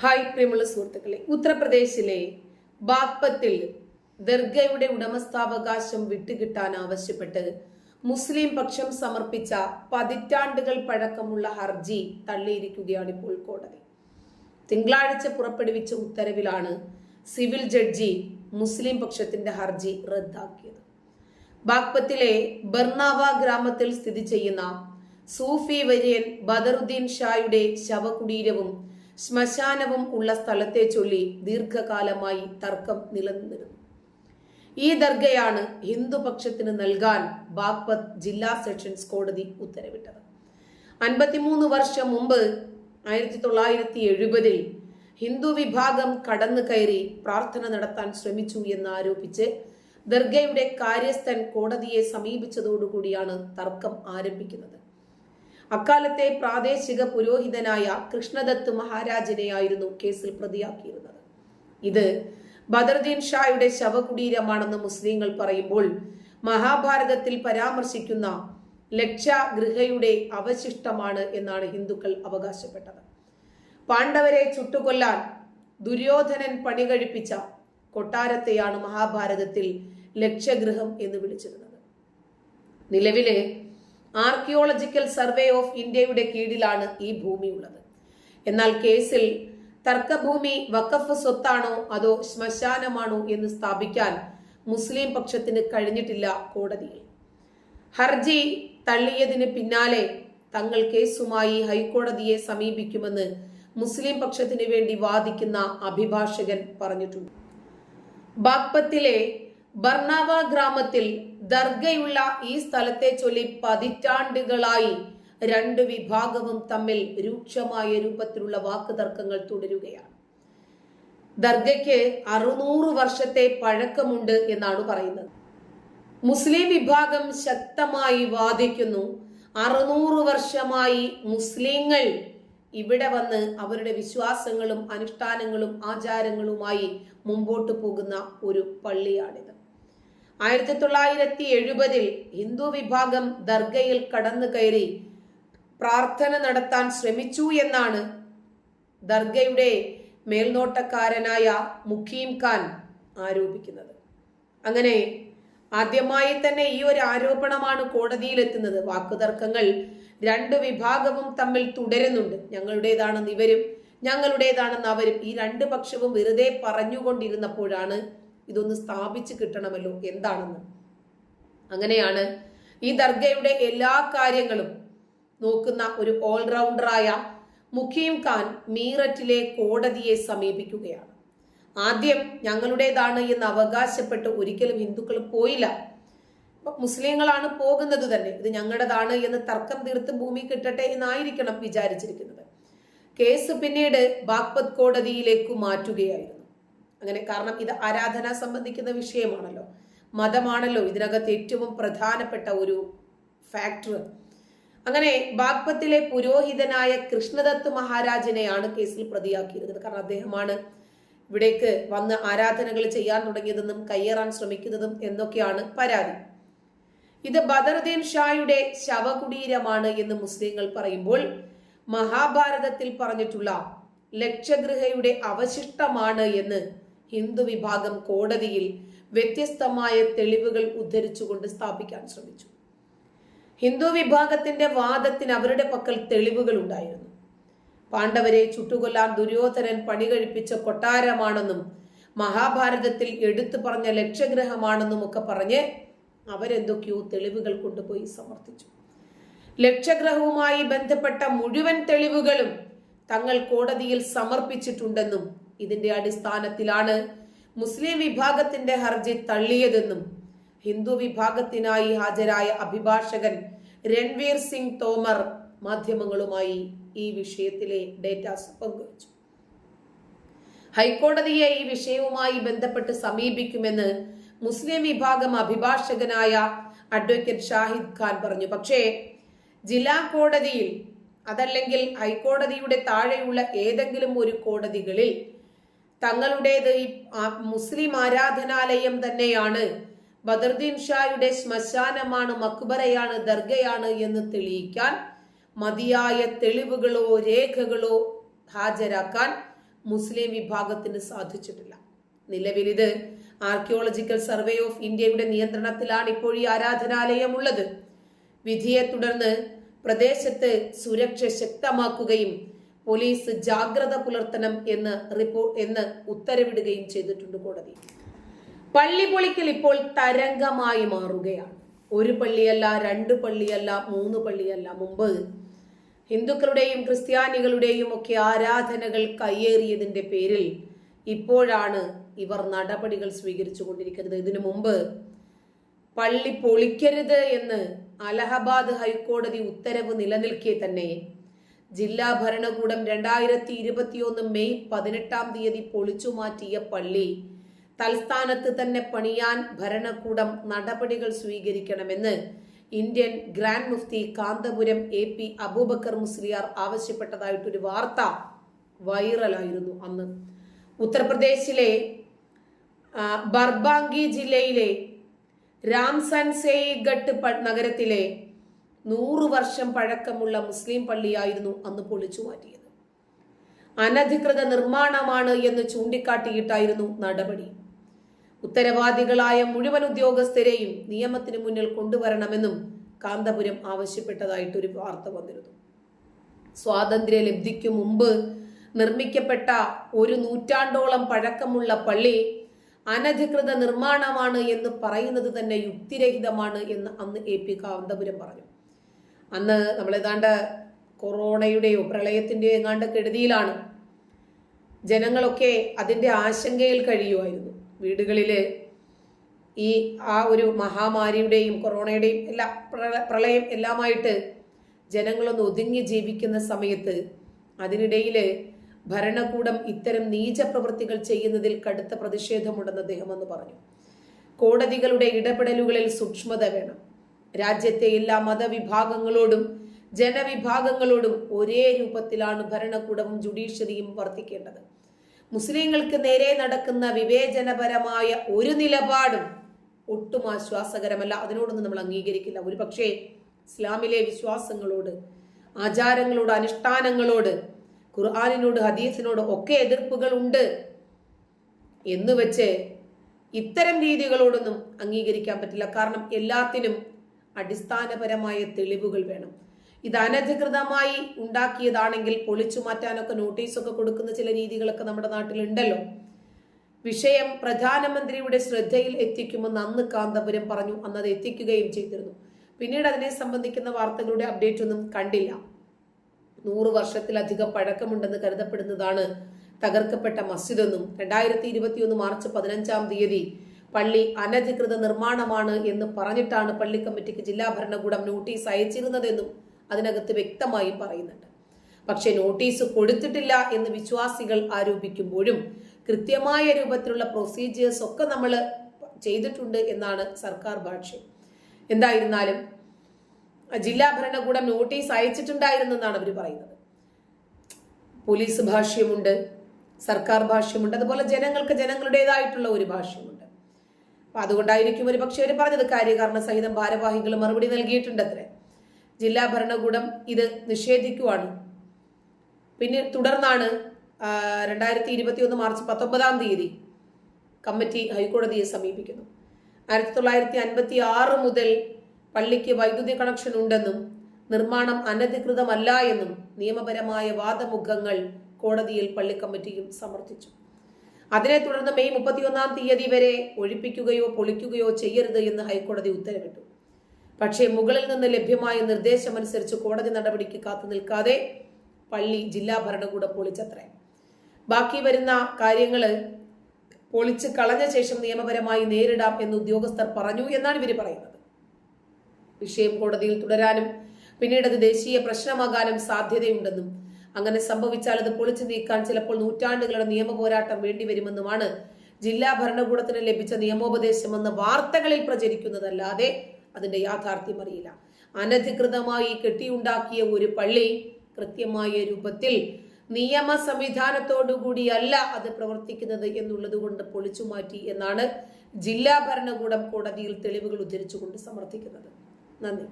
Hi പ്രിയമുള്ള സുഹൃത്തുക്കളെ. ഉത്തർപ്രദേശിലെ ബാഗ്പത്തിൽ ദർഗയുടെ ഉടമസ്ഥാവകാശം വിട്ടുകിട്ടാൻ ആവശ്യപ്പെട്ട് മുസ്ലിം പക്ഷം സമർപ്പിച്ച പതിറ്റാണ്ടുകൾ പഴക്കമുള്ള ഹർജി തള്ളിയിരിക്കുകയാണ് ഇപ്പോൾ കോടതി. തിങ്കളാഴ്ച പുറപ്പെടുവിച്ച ഉത്തരവിലാണ് സിവിൽ ജഡ്ജി മുസ്ലിം പക്ഷത്തിന്റെ ഹർജി റദ്ദാക്കിയത്. ബാഗ്പത്തിലെ ബർണാവ ഗ്രാമത്തിൽ സ്ഥിതി ചെയ്യുന്ന സൂഫി വര്യൻ ബദറുദ്ദീൻ ഷായുടെ ശവകുടീരവും ശ്മശാനവും ഉള്ള സ്ഥലത്തെ ചൊല്ലി ദീർഘകാലമായി തർക്കം നിലനിന്നിരുന്നു. ഈ ദർഗയാണ് ഹിന്ദുപക്ഷത്തിന് നൽകാൻ ബാഗ്പത് ജില്ലാ സെഷൻസ് കോടതി ഉത്തരവിട്ടത്. അൻപത്തിമൂന്ന് വർഷം മുമ്പ് ആയിരത്തി തൊള്ളായിരത്തി എഴുപതിൽ ഹിന്ദു വിഭാഗം കടന്നു കയറി പ്രാർത്ഥന നടത്താൻ ശ്രമിച്ചു എന്നാരോപിച്ച് ദർഗയുടെ കാര്യസ്ഥൻ കോടതിയെ സമീപിച്ചതോടുകൂടിയാണ് തർക്കം ആരംഭിക്കുന്നത്. അക്കാലത്തെ പ്രാദേശിക പുരോഹിതനായ കൃഷ്ണദത്ത് മഹാരാജനെയായിരുന്നു കേസിൽ പ്രതിയാക്കിയിരുന്നത്. ഇത് ബദർദീൻ ഷായുടെ ശവകുടീരമാണെന്ന് മുസ്ലിങ്ങൾ പറയുമ്പോൾ മഹാഭാരതത്തിൽ പരാമർശിക്കുന്ന ലക്ഷഗൃഹയുടെ അവശിഷ്ടമാണ് എന്നാണ് ഹിന്ദുക്കൾ അവകാശപ്പെട്ടത്. പാണ്ഡവരെ ചുട്ടുകൊല്ലാൻ ദുര്യോധനൻ പണി കഴിപ്പിച്ച കൊട്ടാരത്തെയാണ് മഹാഭാരതത്തിൽ ലക്ഷ്യഗൃഹം എന്ന് വിളിച്ചിരുന്നത്. നിലവിലെ ആർക്കിയോളജിക്കൽ സർവേ ഓഫ് ഇന്ത്യയുടെ കീഴിലാണ് ഈ ഭൂമി ഉള്ളത് എന്നാൽ കേസിൽ തർക്കഭൂമി വഖഫ് സ്വത്താണോ അതോ ശ്മശാനമാണോ എന്ന് സ്ഥാപിക്കാൻ മുസ്ലിം പക്ഷത്തിന് കഴിഞ്ഞിട്ടില്ല കോടതിയിൽ. ഹർജി തള്ളിയതിന് പിന്നാലെ തങ്ങൾ കേസുമായി ഹൈക്കോടതിയെ സമീപിക്കുമെന്ന് മുസ്ലിം പക്ഷത്തിന് വേണ്ടി വാദിക്കുന്ന അഭിഭാഷകൻ പറഞ്ഞിട്ടുണ്ട്. ബാഗ്പത്തിലെ ബർണാവ ഗ്രാമത്തിൽ ദർഗയുള്ള ഈ സ്ഥലത്തെ ചൊല്ലി പതിറ്റാണ്ടുകളായി രണ്ട് വിഭാഗവും തമ്മിൽ രൂക്ഷമായ രൂപത്തിലുള്ള വാക്കുതർക്കങ്ങൾ തുടരുകയാണ്. ദർഗയ്ക്ക് അറുന്നൂറ് വർഷത്തെ പഴക്കമുണ്ട് എന്നാണ് പറയുന്നത്. മുസ്ലിം വിഭാഗം ശക്തമായി വാദിക്കുന്നു. അറുന്നൂറ് വർഷമായി മുസ്ലിങ്ങൾ ഇവിടെ വന്ന് അവരുടെ വിശ്വാസങ്ങളും അനുഷ്ഠാനങ്ങളും ആചാരങ്ങളുമായി മുമ്പോട്ട് പോകുന്ന ഒരു പള്ളിയാണിത്. ആയിരത്തി തൊള്ളായിരത്തി എഴുപതിൽ ഹിന്ദു വിഭാഗം ദർഗയിൽ കടന്നു കയറി പ്രാർത്ഥന നടത്താൻ ശ്രമിച്ചു എന്നാണ് ദർഗയുടെ മേൽനോട്ടക്കാരനായ മുഖീം ഖാൻ ആരോപിക്കുന്നത്. അങ്ങനെ ആദ്യമായി തന്നെ ഈ ഒരു ആരോപണമാണ് കോടതിയിലെത്തുന്നത്. വാക്കുതർക്കങ്ങൾ രണ്ട് വിഭാഗവും തമ്മിൽ തുടരുന്നുണ്ട്. ഞങ്ങളുടേതാണെന്ന് ഇവരും ഞങ്ങളുടേതാണെന്ന് അവരും ഈ രണ്ട് പക്ഷവും വെറുതെ പറഞ്ഞുകൊണ്ടിരുന്നപ്പോഴാണ് ഇതൊന്ന് സ്ഥാപിച്ച് കിട്ടണമല്ലോ എന്താണെന്ന്. അങ്ങനെയാണ് ഈ ദർഗയുടെ എല്ലാ കാര്യങ്ങളും നോക്കുന്ന ഒരു ഓൾറൗണ്ടറായ മുഖീം ഖാൻ മീററ്റിലെ കോടതിയെ സമീപിക്കുകയാണ്. ആദ്യം ഞങ്ങളുടേതാണ് എന്ന് അവകാശപ്പെട്ട് ഒരിക്കലും ഹിന്ദുക്കൾ പോയില്ല. മുസ്ലിങ്ങളാണ് പോകുന്നത് തന്നെ. ഇത് ഞങ്ങളുടേതാണ് എന്ന് തർക്കം തീർത്ത് ഭൂമി കിട്ടട്ടെ എന്നായിരിക്കണം വിചാരിച്ചിരിക്കുന്നത്. കേസ് പിന്നീട് ബാഗ്പത് കോടതിയിലേക്ക് മാറ്റുകയായിരുന്നു. അങ്ങനെ കാരണം ഇത് ആരാധന സംബന്ധിക്കുന്ന വിഷയമാണല്ലോ. മതമാണല്ലോ ഇതിനകത്ത് ഏറ്റവും പ്രധാനപ്പെട്ട ഒരു ഫാക്ടർ അങ്ങനെ ബാഗ്പത്തിലെ പുരോഹിതനായ കൃഷ്ണദത്ത് മഹാരാജനെയാണ് കേസിൽ പ്രതിയാക്കിയിരുന്നത്. കാരണം അദ്ദേഹമാണ് ഇവിടേക്ക് വന്ന് ആരാധനകൾ ചെയ്യാൻ തുടങ്ങിയതെന്നും കയ്യേറാൻ ശ്രമിക്കുന്നതും എന്നൊക്കെയാണ് പരാതി. ഇത് ബദറുദ്ദീൻ ഷായുടെ ശവകുടീരമാണ് എന്ന് മുസ്ലിങ്ങൾ പറയുമ്പോൾ മഹാഭാരതത്തിൽ പറഞ്ഞിട്ടുള്ള ലക്ഷഗൃഹയുടെ അവശിഷ്ടമാണ് എന്ന് ഹിന്ദു വിഭാഗം കോടതിയിൽ വ്യത്യസ്തമായ തെളിവുകൾ ഉദ്ധരിച്ചുകൊണ്ട് സ്ഥാപിക്കാൻ ശ്രമിച്ചു. ഹിന്ദു വിഭാഗത്തിന്റെ വാദത്തിന് അവരുടെ പക്കൽ തെളിവുകൾ ഉണ്ടായിരുന്നു. പാണ്ഡവരെ ചുട്ടുകൊല്ലാൻ ദുര്യോധനൻ പണി കഴിപ്പിച്ച കൊട്ടാരമാണെന്നും മഹാഭാരതത്തിൽ എടുത്തു പറഞ്ഞ ലക്ഷഗ്രഹമാണെന്നും ഒക്കെ പറഞ്ഞ് അവരെന്തൊക്കെയോ തെളിവുകൾ കൊണ്ടുപോയി സമർത്ഥിച്ചു ലക്ഷഗ്രഹവുമായി ബന്ധപ്പെട്ട മുഴുവൻ തെളിവുകളും തങ്ങൾ കോടതിയിൽ സമർപ്പിച്ചിട്ടുണ്ടെന്നും ഇതിന്റെ അടിസ്ഥാനത്തിലാണ് മുസ്ലിം വിഭാഗത്തിന്റെ ഹർജി തള്ളിയതെന്നും ഹിന്ദു വിഭാഗത്തിനായി ഹാജരായ അഭിഭാഷകൻ രൺവീർ സിംഗ് തോമർ മാധ്യമങ്ങളുമായി ഈ വിഷയത്തിലെ ഡേറ്റാസ് പങ്കുവച്ചു ഹൈക്കോടതിയെ ഈ വിഷയവുമായി ബന്ധപ്പെട്ട് സമീപിക്കുമെന്ന് മുസ്ലിം വിഭാഗം അഭിഭാഷകനായ അഡ്വക്കേറ്റ് ഷാഹിദ് ഖാൻ പറഞ്ഞു. പക്ഷേ ജില്ലാ കോടതിയിൽ അതല്ലെങ്കിൽ ഹൈക്കോടതിയുടെ താഴെയുള്ള ഏതെങ്കിലും ഒരു കോടതികളിൽ തങ്ങളുടേത് ഈ മുസ്ലിം ആരാധനാലയം തന്നെയാണ്. ബദർദീൻ ഷായുടെ ശ്മശാനമാണ് മക്ബറയാണ് ദർഗയാണ് എന്ന് തെളിയിക്കാൻ മതിയായ തെളിവുകളോ രേഖകളോ ഹാജരാക്കാൻ മുസ്ലിം വിഭാഗത്തിന് സാധിച്ചിട്ടില്ല. നിലവിൽ ഇത് ആർക്കിയോളജിക്കൽ സർവേ ഓഫ് ഇന്ത്യയുടെ നിയന്ത്രണത്തിലാണ് ഇപ്പോൾ ഈ ആരാധനാലയം ഉള്ളത്. വിധിയെ തുടർന്ന് പ്രദേശത്ത് സുരക്ഷ ശക്തമാക്കുകയും പോലീസ് ജാഗ്രത പുലർത്തണം എന്ന് റിപ്പോർട്ട് എന്ന് ഉത്തരവിടുകയും ചെയ്തിട്ടുണ്ട് കോടതി. പള്ളി പൊളിക്കൽ ഇപ്പോൾ തരംഗമായി മാറുകയാണ്. ഒരു പള്ളിയല്ല രണ്ട് പള്ളിയല്ല മൂന്ന് പള്ളിയല്ല. മുമ്പ് ഹിന്ദുക്കളുടെയും ക്രിസ്ത്യാനികളുടെയും ഒക്കെ ആരാധനകൾ കയ്യേറിയതിന്റെ പേരിൽ ഇപ്പോഴാണ് ഇവർ നടപടികൾ സ്വീകരിച്ചു കൊണ്ടിരിക്കുന്നത്. ഇതിനു മുമ്പ് പള്ളി പൊളിക്കരുത് എന്ന് അലഹബാദ് ഹൈക്കോടതി ഉത്തരവ് നിലനിൽക്കെ തന്നെ ജില്ലാ ഭരണകൂടം രണ്ടായിരത്തി ഇരുപത്തിയൊന്ന് മെയ് പതിനെട്ടാം തീയതി പൊളിച്ചു മാറ്റിയ പള്ളി. തൽസ്ഥാനത്ത് തന്നെ പണിയാൻ ഭരണകൂടം നടപടികൾ സ്വീകരിക്കണമെന്ന് Indian grand Mufti Kanthapuram A P Abubakar Musliyar ആവശ്യപ്പെട്ടതായിട്ടൊരു വാർത്ത വൈറലായിരുന്നു അന്ന്. ഉത്തർപ്രദേശിലെ ബർബാങ്കി ജില്ലയിലെ രാംസൻസേഗട്ട് ഘട്ട് നഗരത്തിലെ നൂറ് വർഷം പഴക്കമുള്ള മുസ്ലിം പള്ളിയായിരുന്നു അന്ന് പൊളിച്ചു മാറ്റിയത്. അനധികൃത നിർമ്മാണമാണ് എന്ന് ചൂണ്ടിക്കാട്ടിയിട്ടായിരുന്നു നടപടി. ഉത്തരവാദികളായ മുഴുവൻ ഉദ്യോഗസ്ഥരെയും നിയമത്തിന് മുന്നിൽ കൊണ്ടുവരണമെന്നും കാന്തപുരം ആവശ്യപ്പെട്ടതായിട്ട് ഒരു വാർത്ത വന്നിരുന്നു. സ്വാതന്ത്ര്യ ലബ്ധിക്കു മുമ്പ് നിർമ്മിക്കപ്പെട്ട ഒരു നൂറ്റാണ്ടോളം പഴക്കമുള്ള പള്ളി അനധികൃത നിർമ്മാണമാണ് എന്ന് പറയുന്നത് തന്നെ യുക്തിരഹിതമാണ് എന്ന് അന്ന് എ പി കാന്തപുരം പറഞ്ഞു. അന്ന് നമ്മൾ ഏതാണ്ട് കൊറോണയുടെയോ പ്രളയത്തിന്റെയോ എങ്ങാണ്ട് കെടുതിയിലാണ് ജനങ്ങളൊക്കെ അതിന്റെ ആശങ്കയിൽ കഴിയുമായിരുന്നു. വീടുകളിൽ ഈ ആ ഒരു മഹാമാരിയുടെയും കൊറോണയുടെയും എല്ലാ പ്രള- പ്രളയം എല്ലാമായിട്ട് ജനങ്ങളൊന്ന് ഒതുങ്ങി ജീവിക്കുന്ന സമയത്ത് അതിനിടയിൽ ഭരണകൂടം ഇത്തരം നീച പ്രവൃത്തികൾ ചെയ്യുന്നതിൽ കടുത്ത പ്രതിഷേധമുണ്ടെന്ന് അദ്ദേഹം അന്ന് പറഞ്ഞു. കോടതികളുടെ ഇടപെടലുകളിൽ സൂക്ഷ്മത വേണം. രാജ്യത്തെ എല്ലാ മതവിഭാഗങ്ങളോടും ജനവിഭാഗങ്ങളോടും ഒരേ രൂപത്തിലാണ് ഭരണകൂടവും ജുഡീഷ്യറിയും വർത്തിക്കേണ്ടത്. മുസ്ലിങ്ങൾക്ക് നേരെ നടക്കുന്ന വിവേചനപരമായ ഒരു നിലപാടും ഒട്ടും ആശ്വാസകരമല്ല. അതിനോടൊന്നും നമ്മൾ അംഗീകരിക്കില്ല. ഒരു പക്ഷേ ഇസ്ലാമിലെ വിശ്വാസങ്ങളോട് ആചാരങ്ങളോട് അനുഷ്ഠാനങ്ങളോട് ഖുർആാനിനോട് ഹദീസിനോട് ഒക്കെ എതിർപ്പുകൾ ഉണ്ട് എന്ന് വെച്ച് ഇത്തരം രീതികളോടൊന്നും അംഗീകരിക്കാൻ പറ്റില്ല. കാരണം എല്ലാത്തിനും അടിസ്ഥാനപരമായ തെളിവുകൾ വേണം. ഇത് അനധികൃതമായി ഉണ്ടാക്കിയതാണെങ്കിൽ പൊളിച്ചു മാറ്റാനൊക്കെ നോട്ടീസൊക്കെ കൊടുക്കുന്ന ചില രീതികളൊക്കെ നമ്മുടെ നാട്ടിലുണ്ടല്ലോ. വിഷയം പ്രധാനമന്ത്രിയുടെ ശ്രദ്ധയിൽ എത്തിക്കുമെന്ന് അന്ന് കാന്തപുരം പറഞ്ഞു. അന്ന് അത് എത്തിക്കുകയും ചെയ്തിരുന്നു. പിന്നീട് അതിനെ സംബന്ധിക്കുന്ന വാർത്തകളുടെ അപ്ഡേറ്റ് ഒന്നും കണ്ടില്ല. നൂറ് വർഷത്തിലധികം പഴക്കമുണ്ടെന്ന് കരുതപ്പെടുന്നതാണ് തകർക്കപ്പെട്ട മസ്ജിദെന്നും. രണ്ടായിരത്തി ഇരുപത്തിയൊന്ന് മാർച്ച് പതിനഞ്ചാം തീയതി പള്ളി അനധികൃത നിർമ്മാണമാണ് എന്ന് പറഞ്ഞിട്ടാണ് പള്ളി കമ്മിറ്റിക്ക് ജില്ലാ ഭരണകൂടം നോട്ടീസ് അയച്ചിരുന്നതെന്നും അതിനകത്ത് വ്യക്തമായി പറയുന്നുണ്ട്. പക്ഷേ നോട്ടീസ് കൊടുത്തിട്ടില്ല എന്ന് വിശ്വാസികൾ ആരോപിക്കുമ്പോഴും കൃത്യമായ രൂപത്തിലുള്ള പ്രൊസീജിയേഴ്സ് ഒക്കെ നമ്മൾ ചെയ്തിട്ടുണ്ട് എന്നാണ് സർക്കാർ ഭാഷ്യം. എന്തായിരുന്നാലും ജില്ലാ ഭരണകൂടം നോട്ടീസ് അയച്ചിട്ടുണ്ടായിരുന്നു എന്നാണ് അവർ പറയുന്നത്. പോലീസ് ഭാഷ്യമുണ്ട് സർക്കാർ ഭാഷ്യമുണ്ട് അതുപോലെ ജനങ്ങൾക്ക് ജനങ്ങളുടേതായിട്ടുള്ള ഒരു ഭാഷ്യമുണ്ട്. അപ്പൊ അതുകൊണ്ടായിരിക്കും ഒരു പക്ഷേ അവർ പറഞ്ഞത് കാര്യകാരണ സഹിതം ഭാരവാഹികൾ മറുപടി നൽകിയിട്ടുണ്ട് അത്രേ. ജില്ലാ ഭരണകൂടം ഇത് നിഷേധിക്കുവാണ്. പിന്നെ തുടർന്നാണ് രണ്ടായിരത്തി ഇരുപത്തി ഒന്ന് മാർച്ച് പത്തൊമ്പതാം തീയതി കമ്മിറ്റി ഹൈക്കോടതിയെ സമീപിക്കുന്നു. ആയിരത്തി തൊള്ളായിരത്തി അൻപത്തി ആറ് മുതൽ പള്ളിക്ക് വൈദ്യുതി കണക്ഷൻ ഉണ്ടെന്നും നിർമ്മാണം അനധികൃതമല്ല എന്നും നിയമപരമായ വാദമുഖങ്ങൾ കോടതിയിൽ പള്ളി കമ്മിറ്റിയും സമർത്ഥിച്ചു. അതിനെ തുടർന്ന് മെയ് മുപ്പത്തിയൊന്നാം തീയതി വരെ ഒഴിപ്പിക്കുകയോ പൊളിക്കുകയോ ചെയ്യരുത് എന്ന് ഹൈക്കോടതി ഉത്തരവിട്ടു. പക്ഷേ മുകളിൽ നിന്ന് ലഭ്യമായ നിർദ്ദേശമനുസരിച്ച് കോടതി നടപടിക്ക് കാത്തു നിൽക്കാതെ പള്ളി ജില്ലാ ഭരണകൂടം പൊളിച്ചത്രേ. ബാക്കി വരുന്ന കാര്യങ്ങൾ പൊളിച്ച് കളഞ്ഞ ശേഷം നിയമപരമായി നേരിടാം എന്ന് ഉദ്യോഗസ്ഥർ പറഞ്ഞു എന്നാണ് ഇവർ പറയുന്നത്. വിഷയം കോടതിയിൽ തുടരാനും പിന്നീട് അത് ദേശീയ പ്രശ്നമാകാനും സാധ്യതയുണ്ടെന്നും അങ്ങനെ സംഭവിച്ചാൽ അത് പൊളിച്ചു നീക്കാൻ ചിലപ്പോൾ നൂറ്റാണ്ടുകളുടെ നിയമ പോരാട്ടം വേണ്ടിവരുമെന്നുമാണ് ജില്ലാ ഭരണകൂടത്തിന് ലഭിച്ച നിയമോപദേശമെന്ന് വാർത്തകളിൽ പ്രചരിക്കുന്നതല്ലാതെ അതിന്റെ യാഥാർത്ഥ്യം അറിയില്ല. അനധികൃതമായി കെട്ടിയുണ്ടാക്കിയ ഒരു പള്ളി കൃത്യമായ രൂപത്തിൽ നിയമ സംവിധാനത്തോടുകൂടിയല്ല അത് പ്രവർത്തിക്കുന്നത് എന്നുള്ളത് കൊണ്ട് പൊളിച്ചു മാറ്റി എന്നാണ് ജില്ലാ ഭരണകൂടം കോടതിയിൽ തെളിവുകൾ ഉദ്ധരിച്ചുകൊണ്ട് സമർത്ഥിക്കുന്നത്. നന്ദി.